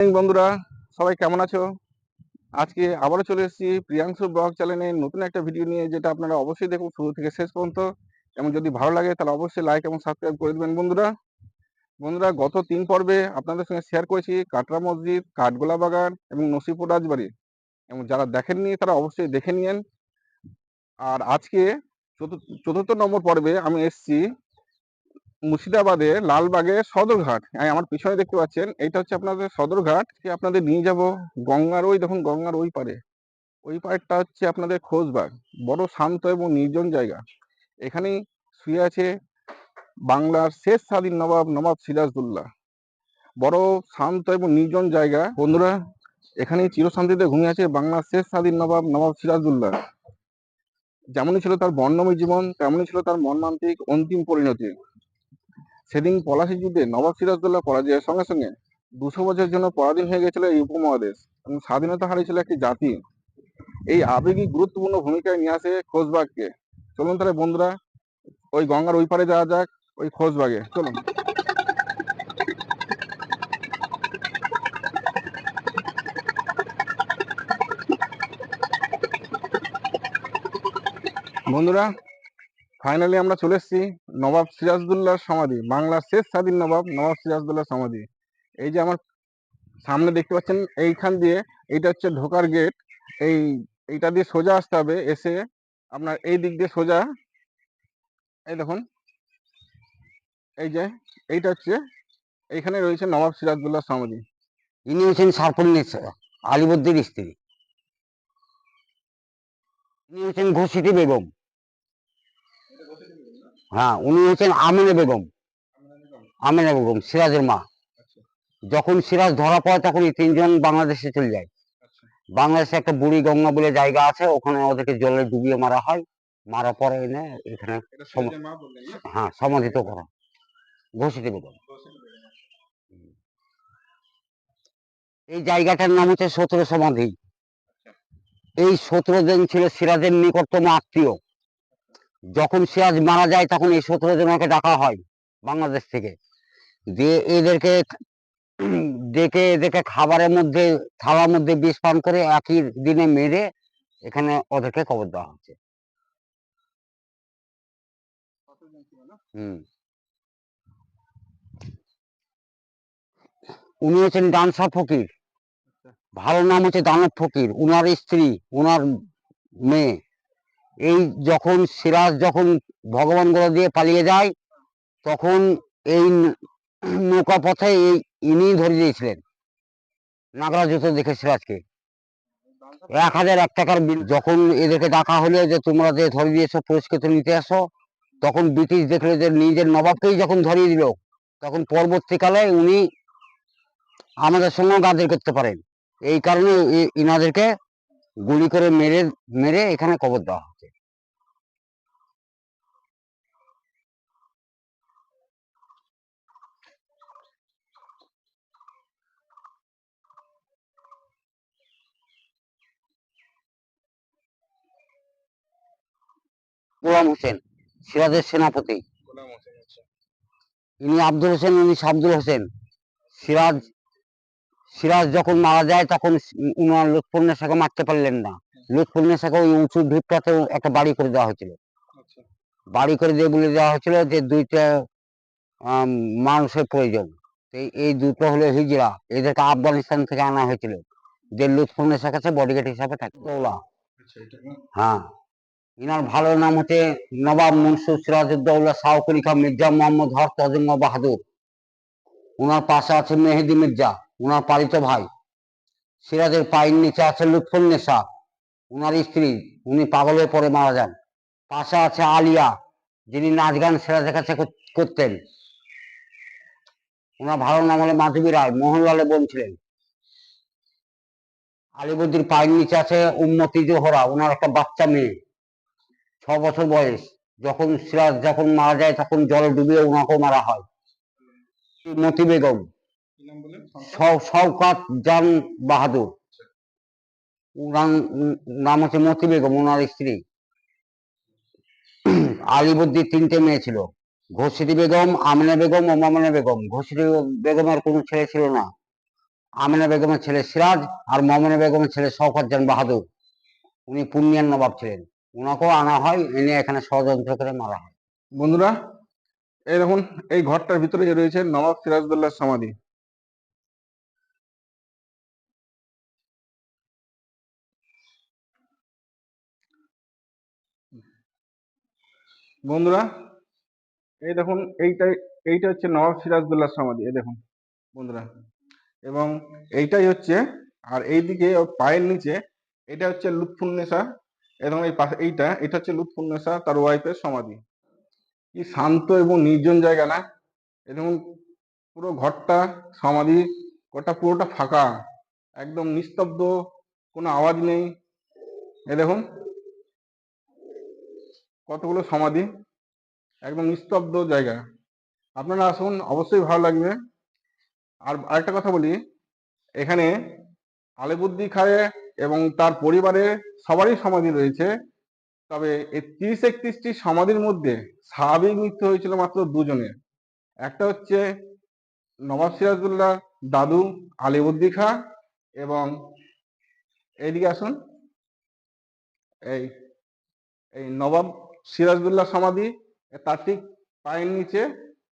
বন্ধুরা। সবাই কেমন আছো? আজকে আবারও চলে এসেছি প্রিয়াংশু ব্লগ চ্যানেলে। নতুন একটা ভিডিও নিয়ে, যেটা আপনারা অবশ্যই দেখুন শুরু থেকে শেষ পর্যন্ত। এবং যদি ভালো লাগে, তাহলে অবশ্যই লাইক এবং সাবস্ক্রাইব করে দেবেন, বন্ধুরা। বন্ধুরা, গত তিন পর্বে আপনাদের সঙ্গে শেয়ার করেছি কাটরা মসজিদ, কাঠগোলা বাগান এবং নসিপুর রাজবাড়ি। এবং যারা দেখেননি, তারা অবশ্যই দেখে নিয়েন। আর আজকে চতুর্থ নম্বর পর্বে আমি এসেছি মুর্শিদাবাদে লালবাগে সদরঘাট। আমার পিছনে দেখতে পাচ্ছেন, এইটা হচ্ছে আপনাদের সদরঘাট। আপনাদের নিয়ে যাব গঙ্গার ওই, দেখুন গঙ্গার ওই পারে। ওই পারটা হচ্ছে আপনাদের খোঁজবাগ বড় শান্ত এবং নির্জন জায়গা। এখানেই শুয়ে আছে বাংলার শেষ স্বাধীন নবাব নবাব সিরাজদুল্লাহ। বড় শান্ত এবং নির্জন জায়গা। বন্ধুরা, এখানেই চিরশান্তিতে ঘুমিয়ে আছে বাংলার শেষ স্বাধীন নবাব নবাব সিরাজদুল্লাহ। যেমনই ছিল তার বর্ণময় জীবন, তেমনই ছিল তার মর্মান্তিক অন্তিম পরিণতি। সেদিন পলাশী যুদ্ধে নবাব সিরাজদৌল্লাহ পরাজয়ের সঙ্গে সঙ্গে দুশো বছরের জন্য পরাধীন হয়ে গেছিল এই উপমহাদেশ এবং স্বাধীনতা হারিয়েছিল একটি জাতি। এই আবেগিক গুরুত্বপূর্ণ ভূমিকায় নিয়ে আসে খোঁজবাগকে চলুন তাহলে বন্ধুরা, ওই গঙ্গার ওই পারে যাওয়া যাক, ওই খোঁজবাগে চলুন। বন্ধুরা ফাইনালি আমরা চলে এসেছি নবাব সিরাজদুল্লাহর সমাধি, বাংলার শেষ স্বাধীন নবাব নবাব সিরাজদুল্লাহর সমাধি। এই যে আমার সামনে দেখতে পাচ্ছেন, এইখান দিয়ে এইটা হচ্ছে ঢোকার গেট এই এইটা দিয়ে সোজা আসতে হবে, এসে আপনার এই দিক দিয়ে সোজা, এই দেখুন, এই যে এইটা হচ্ছে, এইখানে রয়েছে নবাব সিরাজদুল্লাহ সমাধি। ইনি হচ্ছেন সারপন্নেশ্বর আলিবদ্দির স্ত্রী। ইনি হচ্ছেন ঘোষিতি বেগম। হ্যাঁ উনি হচ্ছেন আমিনা বেগম। আমিনা বেগম। সিরাজের মা। যখন সিরাজ ধরা পড়ে তখন এই তিনজন বাংলাদেশে চলে যায়। বাংলাদেশে একটা বুড়ি গঙ্গা বলে জায়গা আছে ওখানে ওদেরকে জলে ডুবিয়ে মারা হয়। মারা পরে এনে এখানে হ্যাঁ সমাধিত করা। ঘোষিতি বেগম। এই জায়গাটার নাম হচ্ছে সতেরো সমাধি। এই সতেরো জন ছিল সিরাজের নিকটতম আত্মীয়। যখন সিরাজ মারা যায় তখন এই সতেরো জনকে ডাকা হয় বাংলাদেশ থেকে। দিয়ে এদেরকে ডেকে এদেরকে খাবারের মধ্যে থালার মধ্যে বিষ পান করে একই দিনে মেরে এখানে ওদেরকে কবর দেওয়া হচ্ছে। হুম। উনি হচ্ছেন ডানসা ফকির। ভালো নাম হচ্ছে দানব ফকির। উনার স্ত্রী উনার মেয়ে। এই যখন সিরাজ যখন ভগবান দিয়ে পালিয়ে যায়, তখন এই নৌকা পথে এই ইনি ধরে দিয়েছিলেন। নাগরা জুতো দেখে সিরাজকে। এক হাজার এক টাকার বিল। যখন এদেরকে ডাকা হলো যে, তোমরা যে ধরে দিয়েছ পুরস্কৃত নিতে আসো, তখন ব্রিটিশ দেখল যে, নিজের নবাবকেই যখন ধরিয়ে দিল, তখন পরবর্তীকালে উনি আমাদের সঙ্গেও গাদের করতে পারেন। এই কারণে ইনাদেরকে গুলি করে মেরে মেরে এখানে কবর দেওয়া হচ্ছে। গোলাম হোসেন সিরাজের সেনাপতি। ইনি আব্দুল হোসেন উনি আব্দুল হোসেন। সিরাজ সিরাজ যখন মারা যায় তখন উনার লুৎফুন্নেসাকে মারতে পারলেন না। লুৎফুন্নেসাকে ওই উঁচু ঢিপটাতে একটা বাড়ি করে দেওয়া হয়েছিল। বাড়ি করে দিয়ে বলে দেওয়া হয়েছিল যে দুইটা মানুষের প্রয়োজন। এই- এই দুটো হলো হিজরা এদেরকে আফগানিস্তান থেকে আনা হয়েছিল। যে লুৎফুন্নেসার কাছে বডিগার্ড হিসাবে থাকে দৌলা হ্যাঁ। ইনার ভালো নাম হচ্ছে নবাব মনসুর সিরাজউদ্দৌলা শাহকুলি খান মির্জা মোহাম্মদ তজিম বাহাদুর। ওনার পাশে আছে মেহেদি মির্জা। ওনার পালিত ভাই। সিরাজের পায়ের নিচে আছে লুৎফুন্নেসা ওনার স্ত্রী, উনি পাগল হয়ে পরে মারা যান। পাশে আছে আলিয়া, যিনি নাচ গান সিরাজের কাছে করতেন। ওনার ভালো নাম হলো মাধবী রায়, মোহনলালের বোন ছিলেন। আলিবদ্দির পায়ের নিচে আছে উন্মতি জোহরা ওনার একটা বাচ্চা মেয়ে, ছ বছর বয়স। যখন সিরাজ যখন মারা যায়, তখন জলে ডুবিয়ে ওনাকেও মারা হয়। মতি বেগম। শওকাত জান বাহাদুর। উনার নাম হচ্ছে মতি বেগম ওনার স্ত্রী। আলিবদ্দির তিনটে মেয়ে ছিল। ঘোষিদি বেগম আমিনা বেগম ও মামনা বেগম। ঘোষিদি বেগমের কোনো ছেলে ছিল না। আমিনা বেগমের ছেলে সিরাজ আর মমিনা বেগমের ছেলে শওকত জান বাহাদুর। উনি পূর্ণিয়ার নবাব ছিলেন। ওনাকেও আনা হয় এনে এখানে ষড়যন্ত্র করে মারা হয়। বন্ধুরা এই দেখুন এই ঘরটার ভিতরে রয়েছে নবাব সিরাজদৌল্লার সমাধি। বন্ধুরা, এই দেখুন এইটাই এইটা হচ্ছে নবাব সিরাজদৌল্লার সমাধি, এই দেখুন বন্ধুরা। এবং এইটাই হচ্ছে, আর এইদিকে ওর পায়ের নিচে, এটা হচ্ছে লুৎফুন্নেসা এবং এই পাশে এইটা, এটা হচ্ছে লুৎফুন্নেসা তার ওয়াইফের সমাধি। কি শান্ত এবং নির্জন জায়গা না? দেখুন, পুরো ঘরটা, সমাধি ঘরটা পুরোটা ফাঁকা, একদম নিস্তব্ধ, কোনো আওয়াজ নেই। এ দেখুন কতগুলো সমাধি? একদম নিস্তব্ধ জায়গা। আপনারা আসুন, অবশ্যই ভালো লাগবে। আর আরেকটা কথা বলি, এখানে আলেবুদ্দি খায়ে এবং তার পরিবারে সবারই সমাধি রয়েছে। তবে এই তিরিশ একত্রিশটি সমাধির মধ্যে স্বাভাবিক মৃত্যু হয়েছিল মাত্র দুজনের একটা হচ্ছে নবাব সিরাজুল্লাহ দাদু আলিবুদ্দি খা এবং এইদিকে আসুন, এই এই নবাব সিরাজদুল্লাহ সমাধি তার ঠিক পায়ের নিচে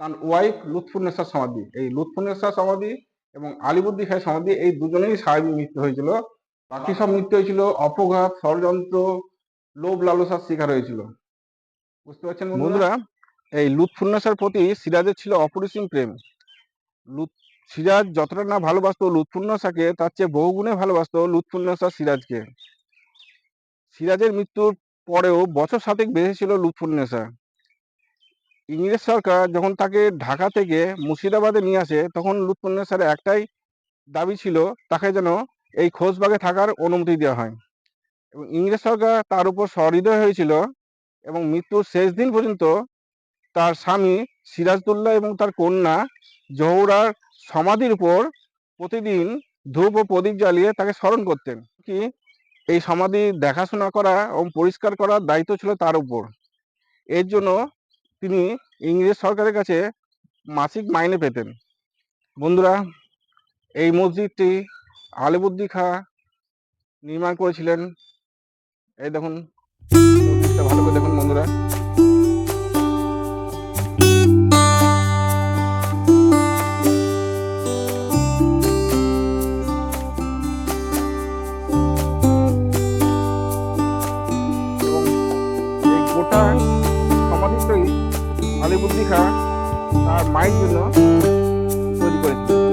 তার ওয়াইফ লুৎফুন্নেসার সমাধি। এই লুৎফুন্নেসার সমাধি এবং আলিবুদ্দি খায়ের সমাধি, এই দুজনেই স্বাভাবিক মৃত্যু হয়েছিল। বাকি সব মৃত্যু হয়েছিল অপঘাত, ষড়যন্ত্র, লোভ লালসার শিকার হয়েছিল। বুঝতে পারছেন বন্ধুরা? এই লুৎফুন্নেসার প্রতি সিরাজের ছিল অপরিসীম প্রেম। লুৎ, সিরাজ যতটা না ভালোবাসতো লুৎফুন্নেসাকে তার চেয়ে বহুগুণে ভালোবাসতো লুৎফুন্নেসা সিরাজকে। সিরাজের মৃত্যুর পরেও বছর সাতেক বেঁচে ছিল লুৎফুন্নেসা ইংরেজ সরকার যখন তাকে ঢাকা থেকে মুর্শিদাবাদে নিয়ে আসে, তখন লুৎফুন্নেসার একটাই দাবি ছিল, তাকে যেন এই খোঁজবাগে থাকার অনুমতি দেওয়া হয়। এবং ইংরেজ সরকার তার উপর সহৃদয় হয়েছিল এবং মৃত্যুর শেষ দিন পর্যন্ত তার স্বামী সিরাজদুল্লাহ এবং তার কন্যা জহুরার সমাধির উপর প্রতিদিন ধূপ ও প্রদীপ জ্বালিয়ে তাকে স্মরণ করতেন। কি এই সমাধি দেখাশোনা করা এবং পরিষ্কার করার দায়িত্ব ছিল তার উপর। এর জন্য তিনি ইংরেজ সরকারের কাছে মাসিক মাইনে পেতেন। বন্ধুরা, এই মসজিদটি আলিবুদ্দি খা নির্মাণ করেছিলেন। এই দেখুন ভালো করে দেখুন বন্ধুরা। আলিবুদ্দি খা তার মায়ের জন্য তৈরি করেছিল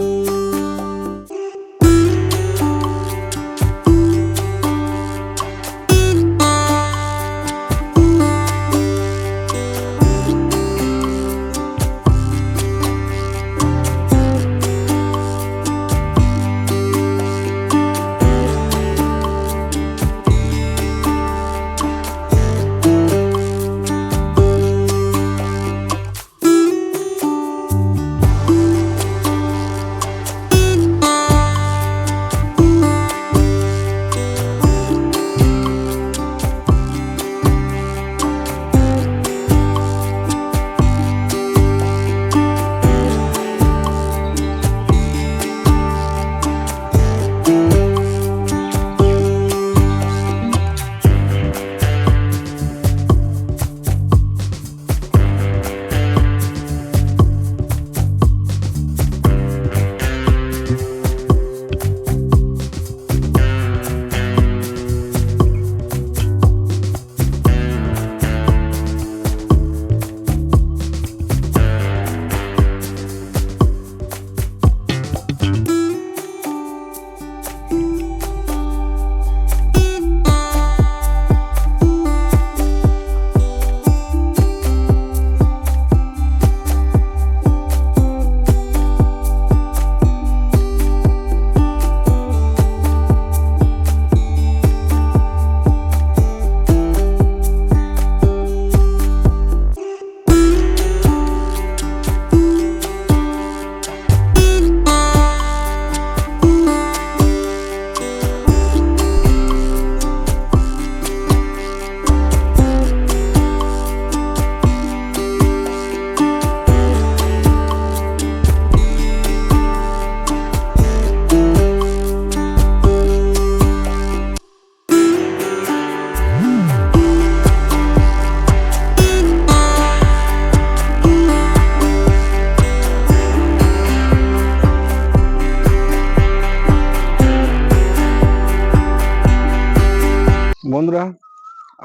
বন্ধুরা,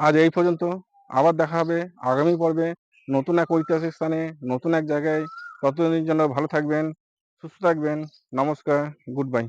আজ এই পর্যন্ত। আবার দেখা হবে আগামী পর্বে নতুন এক ঐতিহাসিক স্থানে, নতুন এক জায়গায়। ততদিনের জন্য ভালো থাকবেন, সুস্থ থাকবেন। নমস্কার, গুড বাই।